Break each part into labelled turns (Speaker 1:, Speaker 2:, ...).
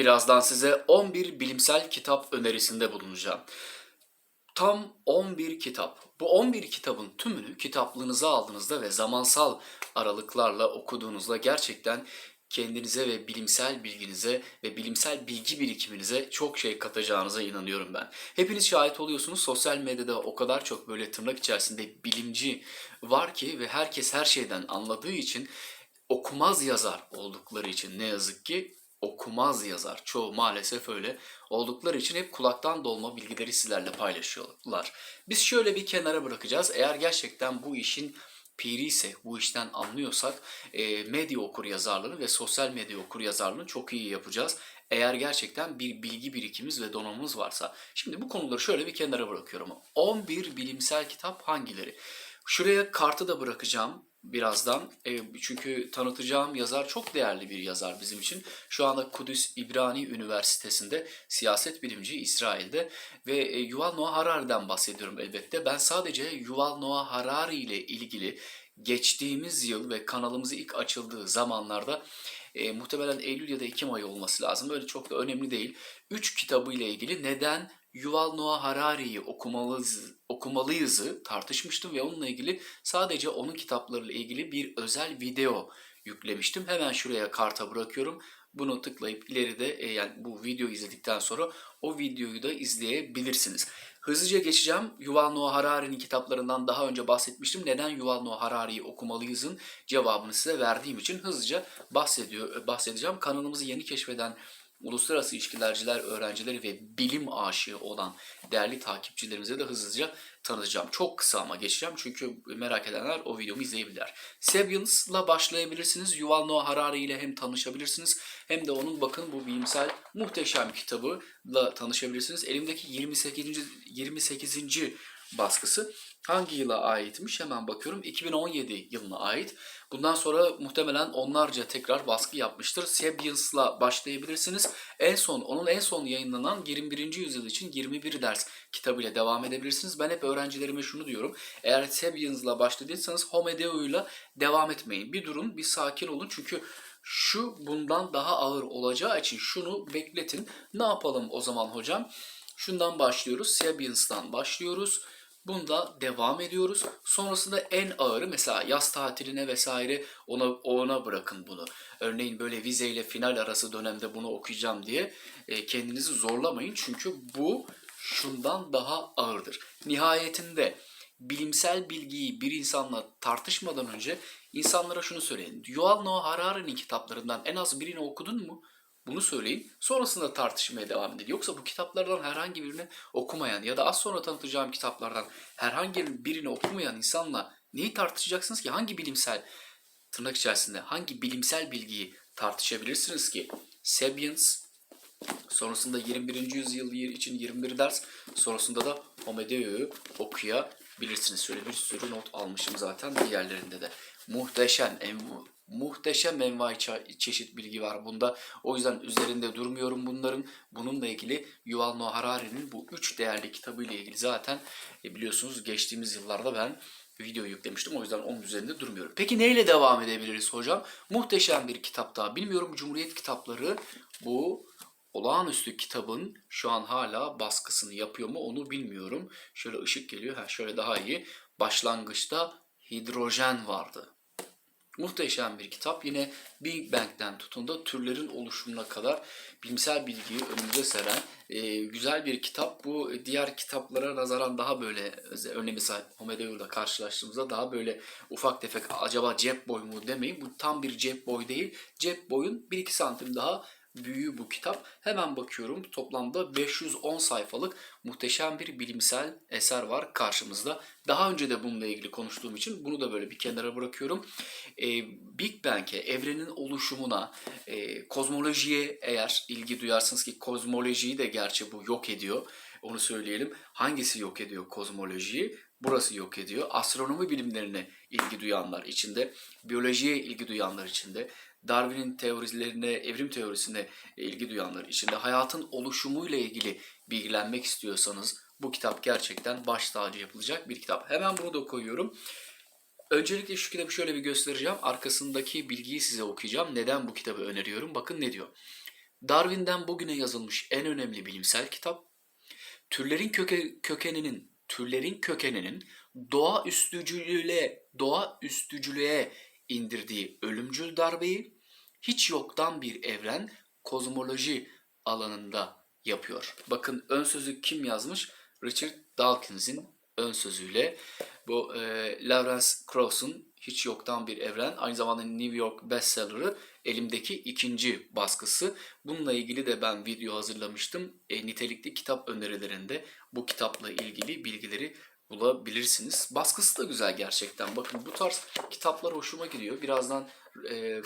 Speaker 1: Birazdan size 11 bilimsel kitap önerisinde bulunacağım. Tam 11 kitap. Bu 11 kitabın tümünü kitaplığınıza aldığınızda ve zamansal aralıklarla okuduğunuzda gerçekten kendinize ve bilimsel bilginize ve bilimsel bilgi birikiminize çok şey katacağınıza inanıyorum ben. Hepiniz şahit oluyorsunuz sosyal medyada o kadar çok böyle tırnak içerisinde bilimci var ki ve herkes her şeyden anladığı için okumaz yazar oldukları için ne yazık ki okumaz yazar. Çoğu maalesef öyle oldukları için hep kulaktan dolma bilgileri sizlerle paylaşıyorlar. Biz şöyle bir kenara bırakacağız. Eğer gerçekten bu işin piri ise, bu işten anlıyorsak e, medya okur yazarlığını ve sosyal medya okur yazarlığını çok iyi yapacağız. Eğer gerçekten bir bilgi birikimimiz ve donanımımız varsa. Şimdi bu konuları şöyle bir kenara bırakıyorum. 11 bilimsel kitap hangileri? Şuraya kartı da bırakacağım birazdan. Çünkü tanıtacağım yazar çok değerli bir yazar bizim için. Şu anda Kudüs İbrani Üniversitesi'nde siyaset bilimci İsrail'de ve e, Yuval Noah Harari'den bahsediyorum elbette. Ben sadece Yuval Noah Harari ile ilgili geçtiğimiz yıl ve kanalımızı ilk açıldığı zamanlarda e, muhtemelen Eylül ya da Ekim ayı olması lazım. Öyle çok da önemli değil. Üç kitabı ile ilgili neden Yuval Noah Harari'yi okumalıyız, okumalıyızı tartışmıştım ve onunla ilgili sadece onun kitaplarıyla ilgili bir özel video yüklemiştim. Hemen şuraya karta bırakıyorum. Bunu tıklayıp ileride e, yani bu videoyu izledikten sonra o videoyu da izleyebilirsiniz. Hızlıca geçeceğim. Yuval Noah Harari'nin kitaplarından daha önce bahsetmiştim. Neden Yuval Noah Harari'yi okumalıyızın cevabını size verdiğim için hızlıca bahsediyor, bahsedeceğim. Kanalımızı yeni keşfeden uluslararası ilişkilerciler, öğrencileri ve bilim aşığı olan değerli takipçilerimize de hızlıca tanıtacağım. Çok kısa ama geçeceğim çünkü merak edenler o videomu izleyebilirler. Sapiens'la başlayabilirsiniz. Yuval Noah Harari ile hem tanışabilirsiniz hem de onun bakın bu bilimsel muhteşem kitabıyla tanışabilirsiniz. Elimdeki 28. 28. baskısı hangi yıla aitmiş hemen bakıyorum. 2017 yılına ait. Bundan sonra muhtemelen onlarca tekrar baskı yapmıştır. Sapiens'la başlayabilirsiniz. En son onun en son yayınlanan 21. yüzyıl için 21 ders kitabıyla devam edebilirsiniz. Ben hep öğrencilerime şunu diyorum. Eğer Sapiens'la başladıysanız Homo Deus'uyla devam etmeyin. Bir durun, bir sakin olun. Çünkü şu bundan daha ağır olacağı için şunu bekletin. Ne yapalım o zaman hocam? Şundan başlıyoruz. Sapiens'tan başlıyoruz. Bunda devam ediyoruz. Sonrasında en ağırı mesela yaz tatiline vesaire ona ona bırakın bunu. Örneğin böyle vizeyle final arası dönemde bunu okuyacağım diye e, kendinizi zorlamayın. Çünkü bu şundan daha ağırdır. Nihayetinde bilimsel bilgiyi bir insanla tartışmadan önce insanlara şunu söyleyin. Yuval Noah Harari'nin kitaplarından en az birini okudun mu? Bunu söyleyin. Sonrasında tartışmaya devam edin. Yoksa bu kitaplardan herhangi birini okumayan ya da az sonra tanıtacağım kitaplardan herhangi birini okumayan insanla neyi tartışacaksınız ki? Hangi bilimsel tırnak içerisinde hangi bilimsel bilgiyi tartışabilirsiniz ki? Sapiens, sonrasında 21. yüzyıl için 21 ders, sonrasında da Homo Deus'u okuyabilirsiniz. Şöyle bir sürü not almışım zaten diğerlerinde de. Muhteşem, en, muhteşem envai çeşit bilgi var bunda. O yüzden üzerinde durmuyorum bunların. Bununla ilgili Yuval Noah Harari'nin bu üç değerli kitabı ile ilgili zaten e, biliyorsunuz geçtiğimiz yıllarda ben video yüklemiştim. O yüzden onun üzerinde durmuyorum. Peki neyle devam edebiliriz hocam? Muhteşem bir kitap daha. Bilmiyorum Cumhuriyet kitapları bu olağanüstü kitabın şu an hala baskısını yapıyor mu onu bilmiyorum. Şöyle ışık geliyor. Ha, şöyle daha iyi. Başlangıçta hidrojen vardı. Muhteşem bir kitap. Yine Big Bang'den tutun da türlerin oluşumuna kadar bilimsel bilgiyi önümüze seren e, güzel bir kitap. Bu diğer kitaplara nazaran daha böyle önemi sahip Homo Deus'la karşılaştığımızda daha böyle ufak tefek acaba cep boy mu demeyin. Bu tam bir cep boy değil. Cep boyun 1-2 santim daha büyüğü bu kitap. Hemen bakıyorum toplamda 510 sayfalık muhteşem bir bilimsel eser var karşımızda. Daha önce de bununla ilgili konuştuğum için bunu da böyle bir kenara bırakıyorum. Ee, Big Bang'e, evrenin oluşumuna, e, kozmolojiye eğer ilgi duyarsınız ki kozmolojiyi de gerçi bu yok ediyor. Onu söyleyelim. Hangisi yok ediyor kozmolojiyi? Burası yok ediyor. Astronomi bilimlerine ilgi duyanlar içinde, biyolojiye ilgi duyanlar içinde, Darwin'in teorilerine, evrim teorisine ilgi duyanlar içinde hayatın oluşumuyla ilgili bilgilenmek istiyorsanız bu kitap gerçekten baş tacı yapılacak bir kitap. Hemen bunu da koyuyorum. Öncelikle şu kitabı şöyle bir göstereceğim. Arkasındaki bilgiyi size okuyacağım. Neden bu kitabı öneriyorum? Bakın ne diyor. Darwin'den bugüne yazılmış en önemli bilimsel kitap. Türlerin köke, kökeninin türlerin kökeninin doğa üstücülüğe doğa üstücülüğe indirdiği ölümcül darbeyi hiç yoktan bir evren kozmoloji alanında yapıyor. Bakın ön sözü kim yazmış? Richard Dawkins'in ön sözüyle bu e, Lawrence Krauss'un hiç yoktan bir evren aynı zamanda New York bestseller'ı elimdeki ikinci baskısı. Bununla ilgili de ben video hazırlamıştım. E, nitelikli kitap önerilerinde bu kitapla ilgili bilgileri bulabilirsiniz. Baskısı da güzel gerçekten. Bakın bu tarz kitaplar hoşuma gidiyor. Birazdan e,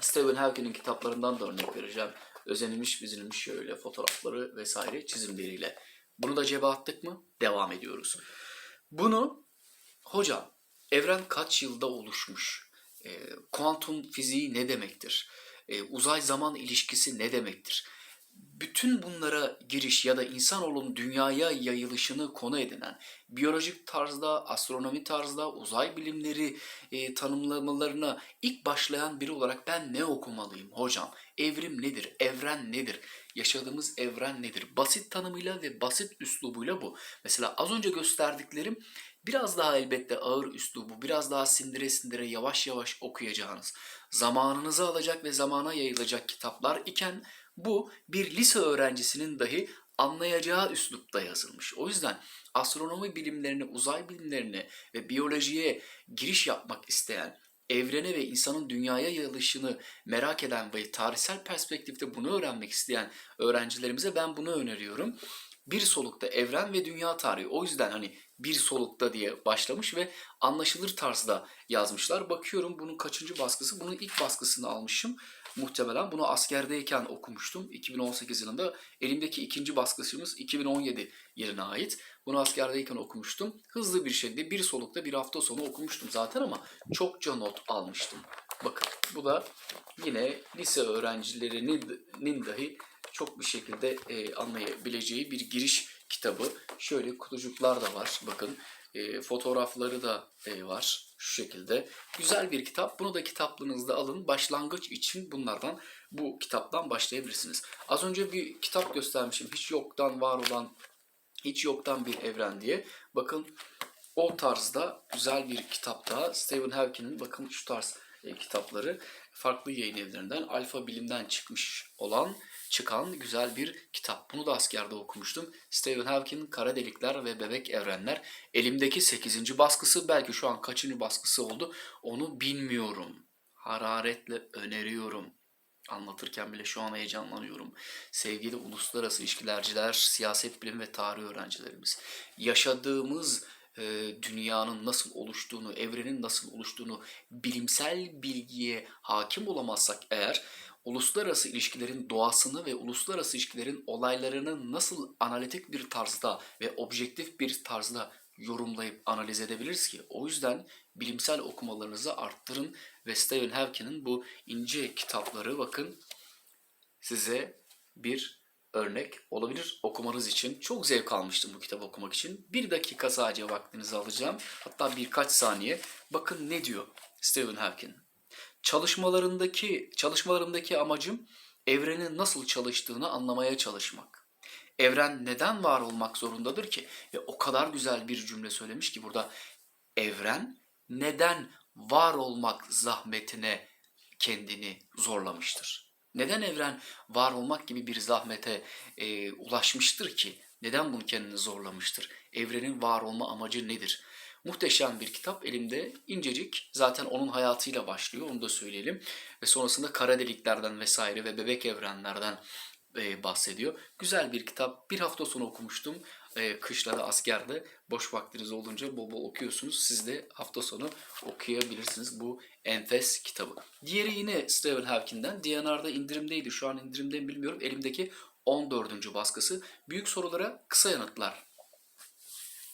Speaker 1: Stephen Hawking'in kitaplarından da örnek vereceğim. Özenilmiş, bizilmiş şöyle fotoğrafları vesaire çizimleriyle. Bunu da cebe attık mı? Devam ediyoruz. Bunu hocam evren kaç yılda oluşmuş? E, kuantum fiziği ne demektir? E, uzay zaman ilişkisi ne demektir? Bütün bunlara giriş ya da insanoğlunun dünyaya yayılışını konu edinen, biyolojik tarzda, astronomi tarzda, uzay bilimleri e, tanımlamalarına ilk başlayan biri olarak ben ne okumalıyım hocam? Evrim nedir? Evren nedir? Yaşadığımız evren nedir? Basit tanımıyla ve basit üslubuyla bu. Mesela az önce gösterdiklerim biraz daha elbette ağır üslubu, biraz daha sindire sindire yavaş yavaş okuyacağınız, zamanınızı alacak ve zamana yayılacak kitaplar iken bu bir lise öğrencisinin dahi anlayacağı üslupta yazılmış. O yüzden astronomi bilimlerine, uzay bilimlerine ve biyolojiye giriş yapmak isteyen, evrene ve insanın dünyaya yayılışını merak eden ve tarihsel perspektifte bunu öğrenmek isteyen öğrencilerimize ben bunu öneriyorum. Bir solukta evren ve dünya tarihi. O yüzden hani bir solukta diye başlamış ve anlaşılır tarzda yazmışlar. Bakıyorum bunun kaçıncı baskısı? Bunun ilk baskısını almışım muhtemelen. Bunu askerdeyken okumuştum 2018 yılında. Elimdeki ikinci baskısımız 2017 yılına ait. Bunu askerdeyken okumuştum. Hızlı bir şekilde bir solukta bir hafta sonu okumuştum zaten ama çokça not almıştım. Bakın bu da yine lise öğrencilerinin dahi çok bir şekilde e, anlayabileceği bir giriş kitabı. Şöyle kutucuklar da var. Bakın e, fotoğrafları da e, var şu şekilde. Güzel bir kitap. Bunu da kitaplığınızda alın. Başlangıç için bunlardan bu kitaptan başlayabilirsiniz. Az önce bir kitap göstermişim. Hiç yoktan var olan hiç yoktan bir evren diye. Bakın o tarzda güzel bir kitap daha. Stephen Hawking'in bakın şu tarz e, kitapları farklı yayın evlerinden Alfa Bilim'den çıkmış olan çıkan güzel bir kitap. Bunu da askerde okumuştum. Stephen Hawking'in Kara Delikler ve Bebek Evrenler. Elimdeki 8. baskısı belki şu an kaçıncı baskısı oldu onu bilmiyorum. Hararetle öneriyorum. Anlatırken bile şu an heyecanlanıyorum. Sevgili uluslararası ilişkilerciler, siyaset bilim ve tarih öğrencilerimiz. Yaşadığımız e, dünyanın nasıl oluştuğunu, evrenin nasıl oluştuğunu bilimsel bilgiye hakim olamazsak eğer uluslararası ilişkilerin doğasını ve uluslararası ilişkilerin olaylarını nasıl analitik bir tarzda ve objektif bir tarzda yorumlayıp analiz edebiliriz ki? O yüzden bilimsel okumalarınızı arttırın ve Stephen Hawking'in bu ince kitapları bakın size bir örnek olabilir okumanız için. Çok zevk almıştım bu kitabı okumak için. Bir dakika sadece vaktinizi alacağım. Hatta birkaç saniye. Bakın ne diyor Stephen Hawking. Çalışmalarındaki çalışmalarımdaki amacım evrenin nasıl çalıştığını anlamaya çalışmak. Evren neden var olmak zorundadır ki? Ve o kadar güzel bir cümle söylemiş ki burada evren neden var olmak zahmetine kendini zorlamıştır? Neden evren var olmak gibi bir zahmete e, ulaşmıştır ki? Neden bunu kendini zorlamıştır? Evrenin var olma amacı nedir? Muhteşem bir kitap elimde incecik zaten onun hayatıyla başlıyor onu da söyleyelim ve sonrasında kara deliklerden vesaire ve bebek evrenlerden e, bahsediyor. Güzel bir kitap bir hafta sonra okumuştum e, kışlarda askerde boş vaktiniz olunca bol bol okuyorsunuz siz de hafta sonu okuyabilirsiniz bu enfes kitabı. Diğeri yine Stephen Hawking'den DNR'da indirimdeydi şu an indirimde mi bilmiyorum elimdeki 14. baskısı büyük sorulara kısa yanıtlar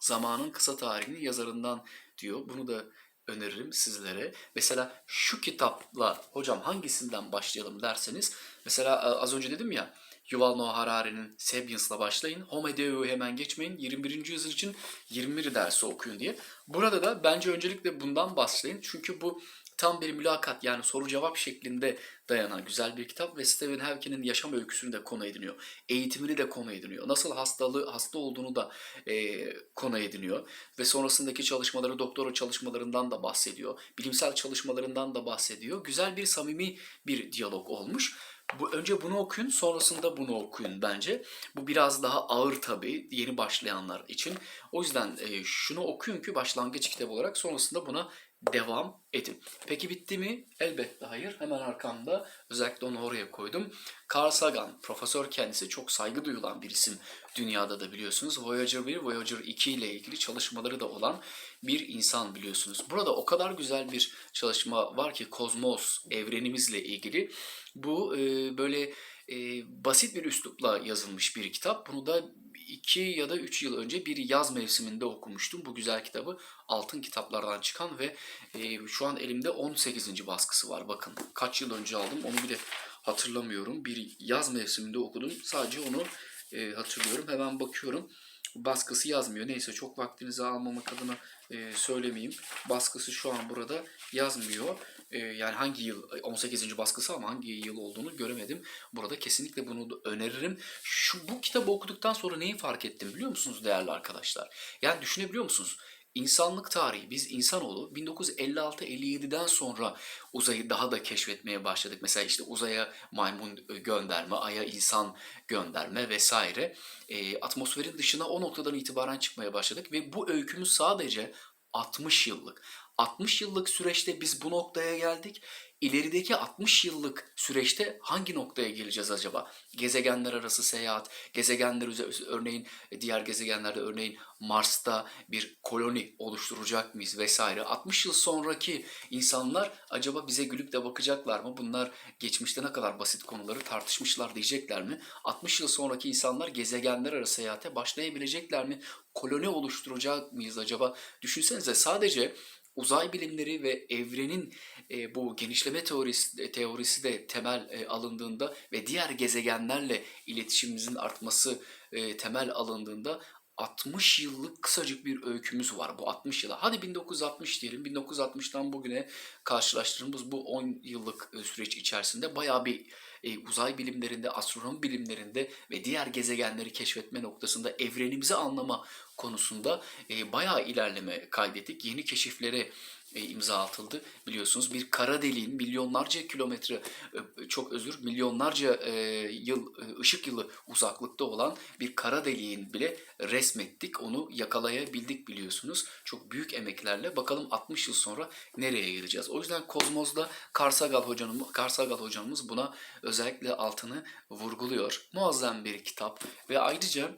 Speaker 1: zamanın kısa tarihini yazarından diyor. Bunu da öneririm sizlere. Mesela şu kitapla hocam hangisinden başlayalım derseniz mesela e, az önce dedim ya Yuval Noah Harari'nin Sapiens'la başlayın. Homo Deus'u hemen geçmeyin. 21. yüzyıl için 21 dersi okuyun diye. Burada da bence öncelikle bundan başlayın. Çünkü bu tam bir mülakat yani soru cevap şeklinde dayanan güzel bir kitap ve Stephen Hawking'in yaşam öyküsünü de konu ediniyor. Eğitimini de konu ediniyor. Nasıl hastalığı hasta olduğunu da e, konu ediniyor ve sonrasındaki çalışmaları, doktora çalışmalarından da bahsediyor. Bilimsel çalışmalarından da bahsediyor. Güzel bir samimi bir diyalog olmuş. Bu önce bunu okuyun, sonrasında bunu okuyun bence. Bu biraz daha ağır tabii yeni başlayanlar için. O yüzden e, şunu okuyun ki başlangıç kitabı olarak sonrasında buna devam edin. Peki bitti mi? Elbette hayır. Hemen arkamda özellikle onu oraya koydum. Carl Sagan, profesör kendisi çok saygı duyulan bir isim dünyada da biliyorsunuz. Voyager 1, Voyager 2 ile ilgili çalışmaları da olan bir insan biliyorsunuz. Burada o kadar güzel bir çalışma var ki kozmos, evrenimizle ilgili. Bu e, böyle e, basit bir üslupla yazılmış bir kitap. Bunu da 2 ya da 3 yıl önce bir yaz mevsiminde okumuştum. Bu güzel kitabı altın kitaplardan çıkan ve e, şu an elimde 18. baskısı var. Bakın kaç yıl önce aldım onu bile hatırlamıyorum. Bir yaz mevsiminde okudum. Sadece onu e, hatırlıyorum. Hemen bakıyorum. Baskısı yazmıyor. Neyse çok vaktinizi almamak adına e, söylemeyeyim. Baskısı şu an burada yazmıyor. E, yani hangi yıl 18. baskısı ama hangi yıl olduğunu göremedim. Burada kesinlikle bunu öneririm. Şu bu kitabı okuduktan sonra neyi fark ettim biliyor musunuz değerli arkadaşlar? Yani düşünebiliyor musunuz? İnsanlık tarihi, biz insanoğlu 1956-57'den sonra uzayı daha da keşfetmeye başladık. Mesela işte uzaya maymun gönderme, aya insan gönderme vesaire. E, atmosferin dışına o noktadan itibaren çıkmaya başladık ve bu öykümüz sadece 60 yıllık. 60 yıllık süreçte biz bu noktaya geldik. İlerideki 60 yıllık süreçte hangi noktaya geleceğiz acaba? Gezegenler arası seyahat, gezegenler örneğin diğer gezegenlerde örneğin Mars'ta bir koloni oluşturacak mıyız vesaire. 60 yıl sonraki insanlar acaba bize gülüp de bakacaklar mı? Bunlar geçmişte ne kadar basit konuları tartışmışlar diyecekler mi? 60 yıl sonraki insanlar gezegenler arası seyahate başlayabilecekler mi? Koloni oluşturacak mıyız acaba? Düşünsenize sadece uzay bilimleri ve evrenin e, bu genişleme teorisi, teorisi de temel e, alındığında ve diğer gezegenlerle iletişimimizin artması e, temel alındığında 60 yıllık kısacık bir öykümüz var bu 60 yıla. Hadi 1960 diyelim. 1960'tan bugüne karşılaştırdığımız bu 10 yıllık e, süreç içerisinde bayağı bir e, uzay bilimlerinde, astronomi bilimlerinde ve diğer gezegenleri keşfetme noktasında evrenimizi anlama konusunda e, bayağı ilerleme kaydettik. Yeni keşiflere e, imza atıldı. Biliyorsunuz bir kara deliğin milyonlarca kilometre e, çok özür milyonlarca e, yıl e, ışık yılı uzaklıkta olan bir kara deliğin bile resmettik. Onu yakalayabildik biliyorsunuz. Çok büyük emeklerle. Bakalım 60 yıl sonra nereye geleceğiz. O yüzden Kozmos'da Karsagal hocanın Karsagal hocamız buna özellikle altını vurguluyor. Muazzam bir kitap ve ayrıca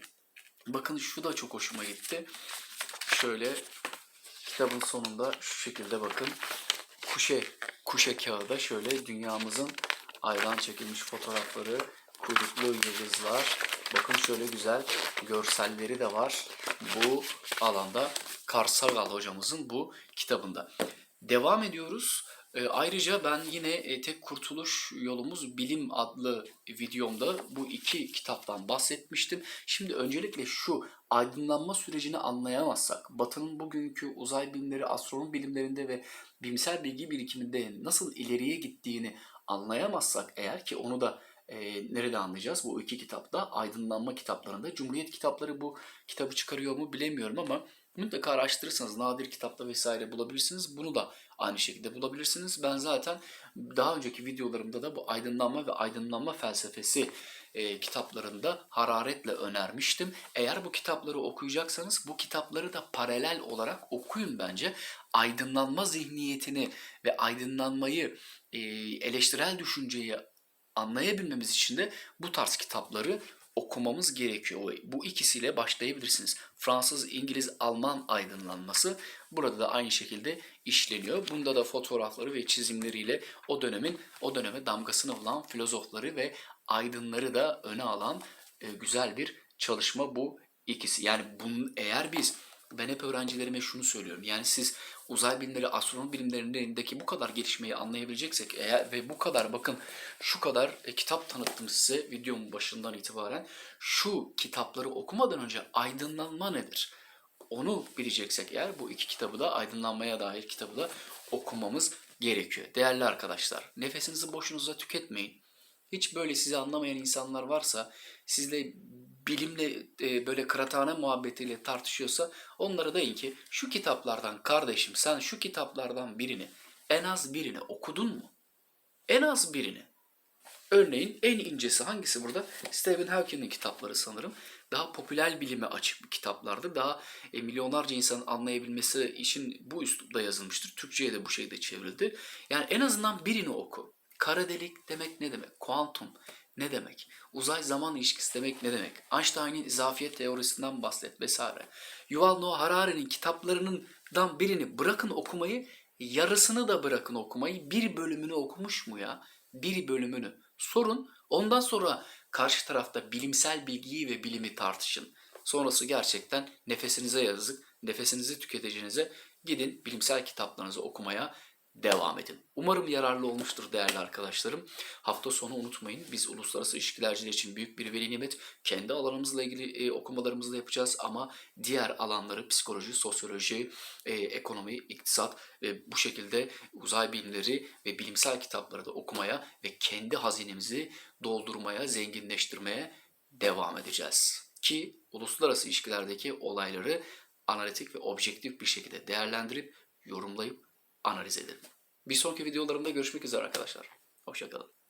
Speaker 1: bakın şu da çok hoşuma gitti. Şöyle kitabın sonunda şu şekilde bakın kuşe kuşe kağıda şöyle dünyamızın aydan çekilmiş fotoğrafları, kuyruklu yıldızlar. Bakın şöyle güzel görselleri de var bu alanda Karsagal hocamızın bu kitabında. Devam ediyoruz. E, ayrıca ben yine e, Tek Kurtuluş Yolumuz Bilim adlı videomda bu iki kitaptan bahsetmiştim. Şimdi öncelikle şu aydınlanma sürecini anlayamazsak, Batı'nın bugünkü uzay bilimleri, astronomi bilimlerinde ve bilimsel bilgi birikiminde nasıl ileriye gittiğini anlayamazsak eğer ki onu da e, nerede anlayacağız? Bu iki kitapta aydınlanma kitaplarında. Cumhuriyet kitapları bu kitabı çıkarıyor mu bilemiyorum ama mutlaka araştırırsanız nadir kitapta vesaire bulabilirsiniz. Bunu da aynı şekilde bulabilirsiniz. Ben zaten daha önceki videolarımda da bu aydınlanma ve aydınlanma felsefesi e, kitaplarında hararetle önermiştim. Eğer bu kitapları okuyacaksanız bu kitapları da paralel olarak okuyun bence. Aydınlanma zihniyetini ve aydınlanmayı, e, eleştirel düşünceyi anlayabilmemiz için de bu tarz kitapları okumamız gerekiyor. Bu ikisiyle başlayabilirsiniz. Fransız, İngiliz, Alman aydınlanması burada da aynı şekilde işleniyor. Bunda da fotoğrafları ve çizimleriyle o dönemin o döneme damgasını vuran filozofları ve aydınları da öne alan e, güzel bir çalışma bu ikisi. Yani bunun eğer biz ben hep öğrencilerime şunu söylüyorum. Yani siz uzay bilimleri, astronomi bilimlerindeki bu kadar gelişmeyi anlayabileceksek eğer ve bu kadar bakın şu kadar e, kitap tanıttım size videomun başından itibaren. Şu kitapları okumadan önce aydınlanma nedir? Onu bileceksek eğer bu iki kitabı da aydınlanmaya dair kitabı da okumamız gerekiyor. Değerli arkadaşlar, nefesinizi boşunuza tüketmeyin. Hiç böyle sizi anlamayan insanlar varsa, sizle bilimle e, böyle kıraathane muhabbetiyle tartışıyorsa onlara deyin ki şu kitaplardan kardeşim sen şu kitaplardan birini en az birini okudun mu? En az birini. Örneğin en incesi hangisi burada? Stephen Hawking'in kitapları sanırım. Daha popüler bilime açık bir kitaplardır. Daha e, milyonlarca insanın anlayabilmesi için bu üslupta yazılmıştır. Türkçe'ye de bu şekilde çevrildi. Yani en azından birini oku. Kara delik demek ne demek? Kuantum ne demek? Uzay zaman ilişkisi demek ne demek? Einstein'in izafiyet teorisinden bahset vesaire. Yuval Noah Harari'nin kitaplarından birini bırakın okumayı, yarısını da bırakın okumayı, bir bölümünü okumuş mu ya? Bir bölümünü. Sorun. Ondan sonra karşı tarafta bilimsel bilgiyi ve bilimi tartışın. Sonrası gerçekten nefesinize yazık, nefesinizi tüketeceğinize gidin bilimsel kitaplarınızı okumaya devam edin. Umarım yararlı olmuştur değerli arkadaşlarım. Hafta sonu unutmayın biz uluslararası ilişkilerciler için büyük bir veli nimet kendi alanımızla ilgili e, okumalarımızı da yapacağız ama diğer alanları psikoloji, sosyoloji, e, ekonomi, iktisat ve bu şekilde uzay bilimleri ve bilimsel kitapları da okumaya ve kendi hazinemizi doldurmaya, zenginleştirmeye devam edeceğiz. Ki uluslararası ilişkilerdeki olayları analitik ve objektif bir şekilde değerlendirip, yorumlayıp analiz edelim. Bir sonraki videolarımda görüşmek üzere arkadaşlar. Hoşçakalın.